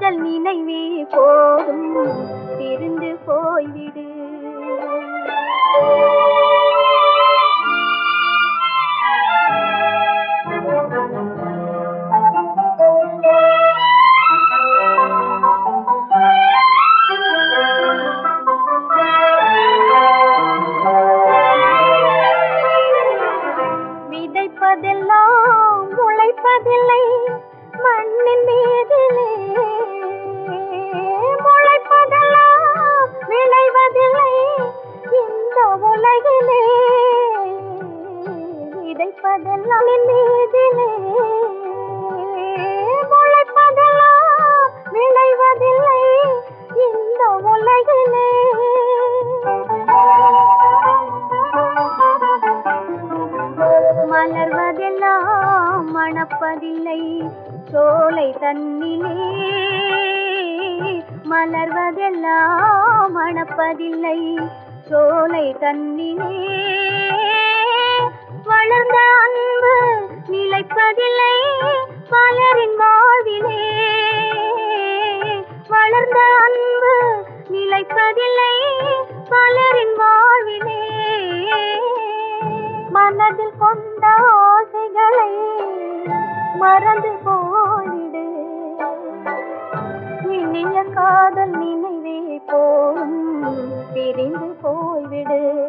காதல் நினைவே போதும். பிரிந்து போய்விடு. விதைப்பதெல்லாம் என் மீதிலே. முளைப்பதெல்லாம் விளைவதில்லை இந்த உலகிலே. மலர்வதெல்லாம் மணப்பதில்லை சோலை தன்னிலே. மலர்வதெல்லாம் மணப்பதில்லை சோலை தன்னிலே. மலர்ந்த அன்பு நிலைப்பதில்லை பலரின் வாழ்விலே. வளர்ந்த அன்பு நிலைப்பதில்லை பலரின் வாழ்விலே. மனதில் கொண்ட ஆசைகளை மறந்து போயிடு இனிய காதல் நினைவே போதும் பிரிந்து போய்விடு.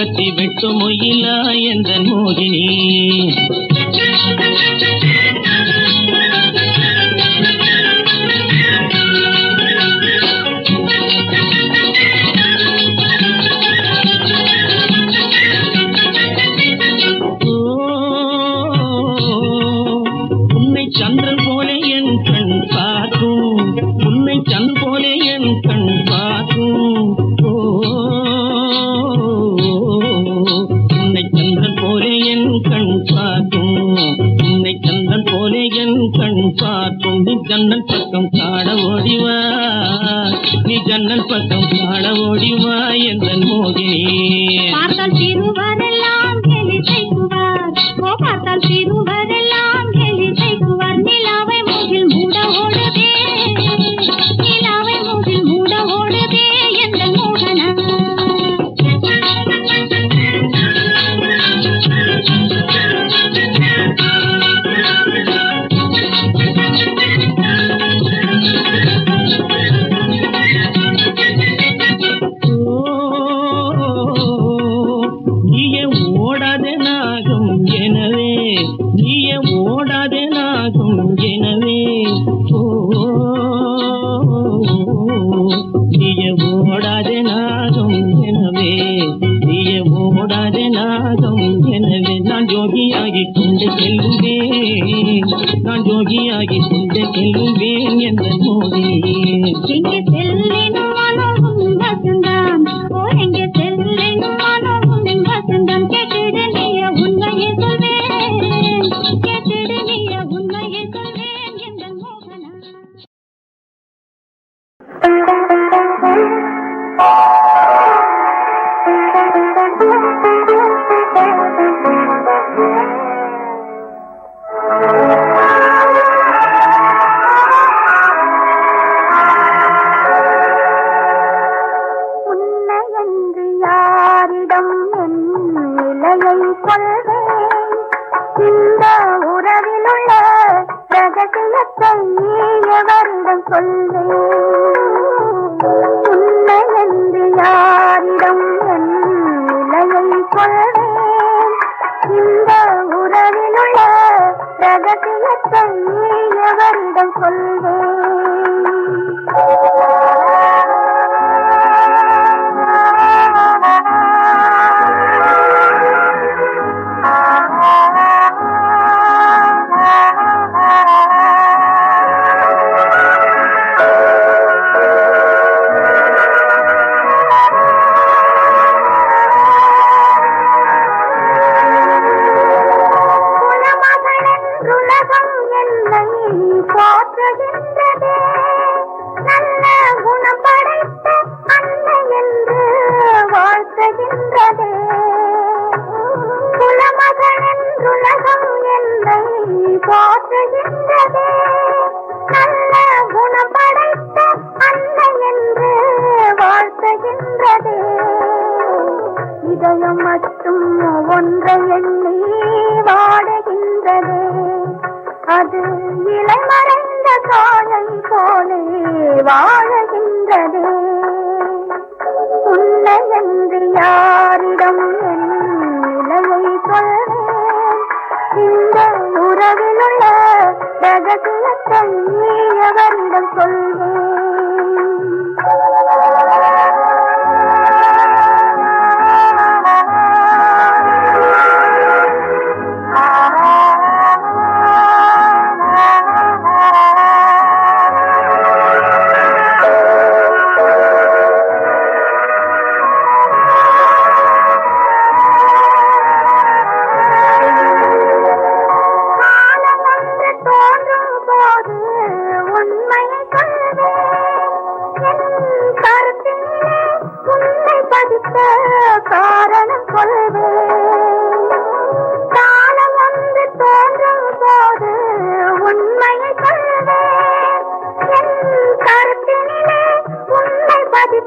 கத்தி கத்தி வெட்டுமொயிலாய் என்ற மோகினி பக்கம் காட ஓடிவா இதயம் மட்டும் ஒன்றை எண்ணி வாடுகின்றது அது இலை மறைந்த காயை போலே வாழுகின்றது உன்னை என்று யாரிடம் என் நிலையை சொல்வேன் ಜಗತ್ತಿನ ತನ್ನ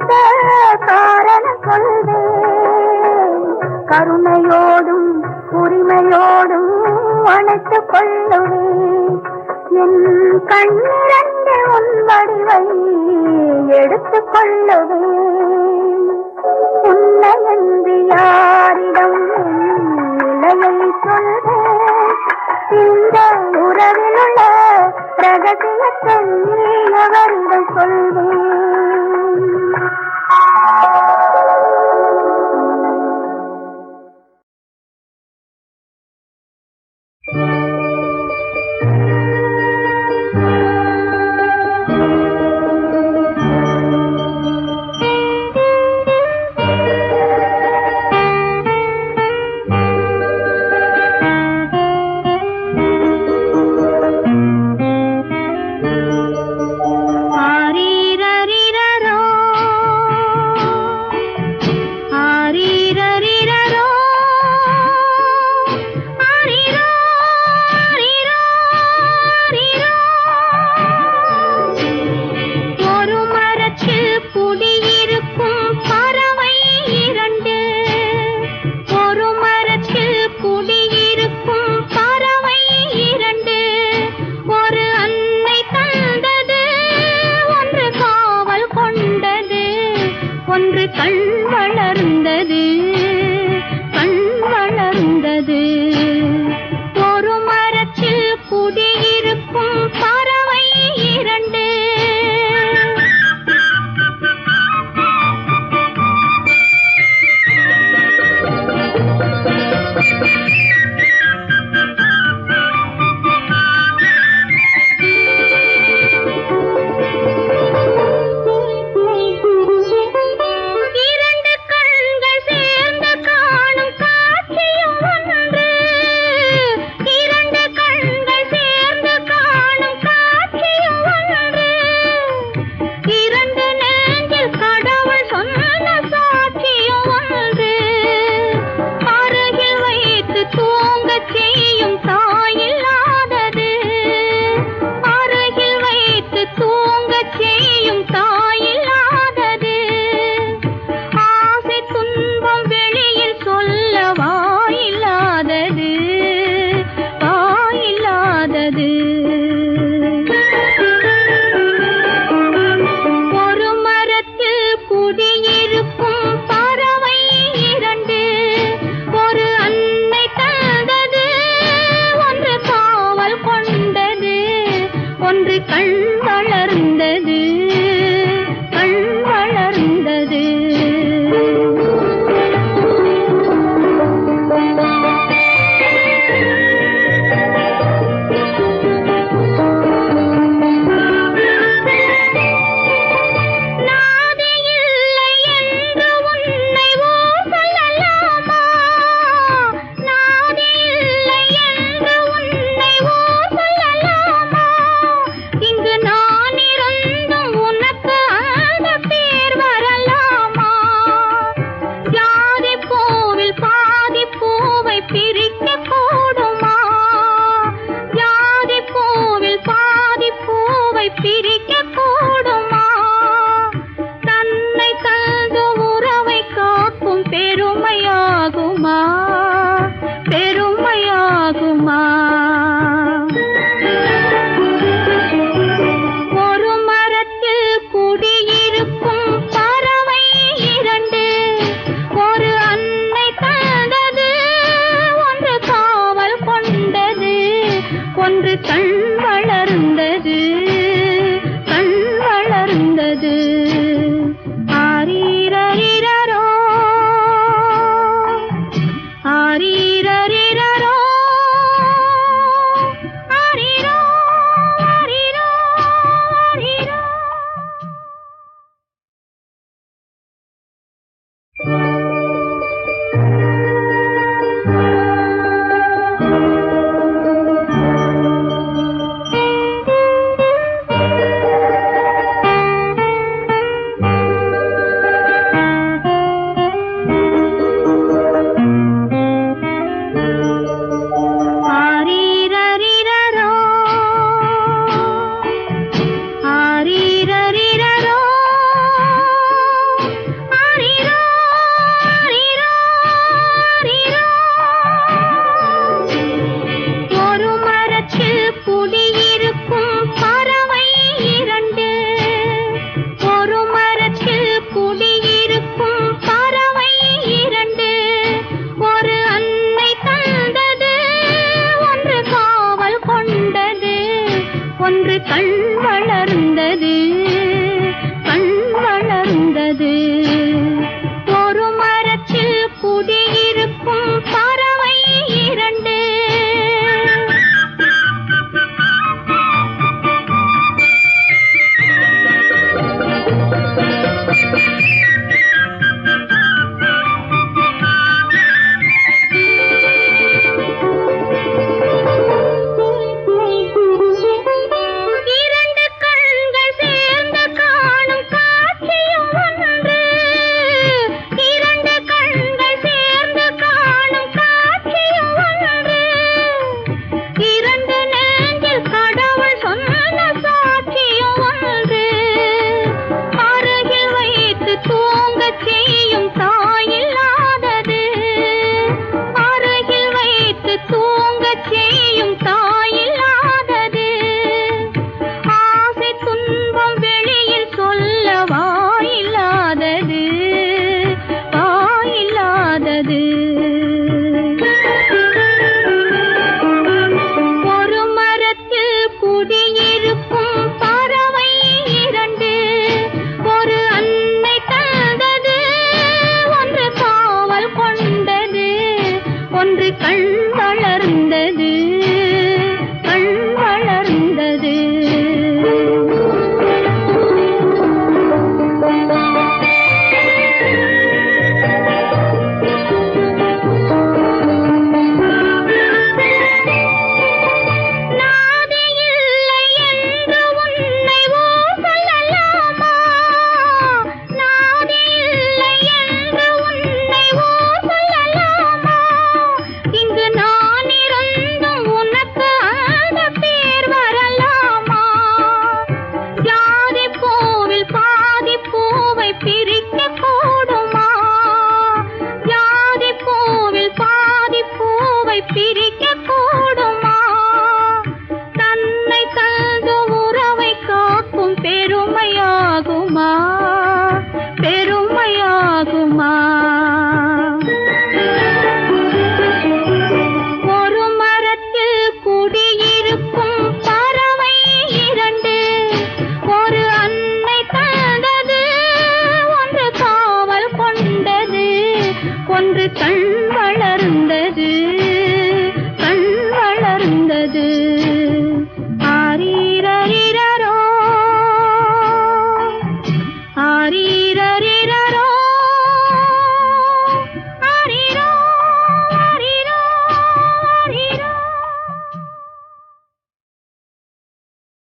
கொடுத்த காரண கொள்வே கருணையோடும் உரிமையோடும் அணைத்து கொள்ளுவே என் கண்ணிரண்டு உன் வடிவை எடுத்து கொள்ளுவே உன்னை என்று யாரிடம் நிலையை சொல்வேன் இந்த உறவிலுள்ள ரகசியத்தை நீ அவரிடம் சொல்வேன் Thank you.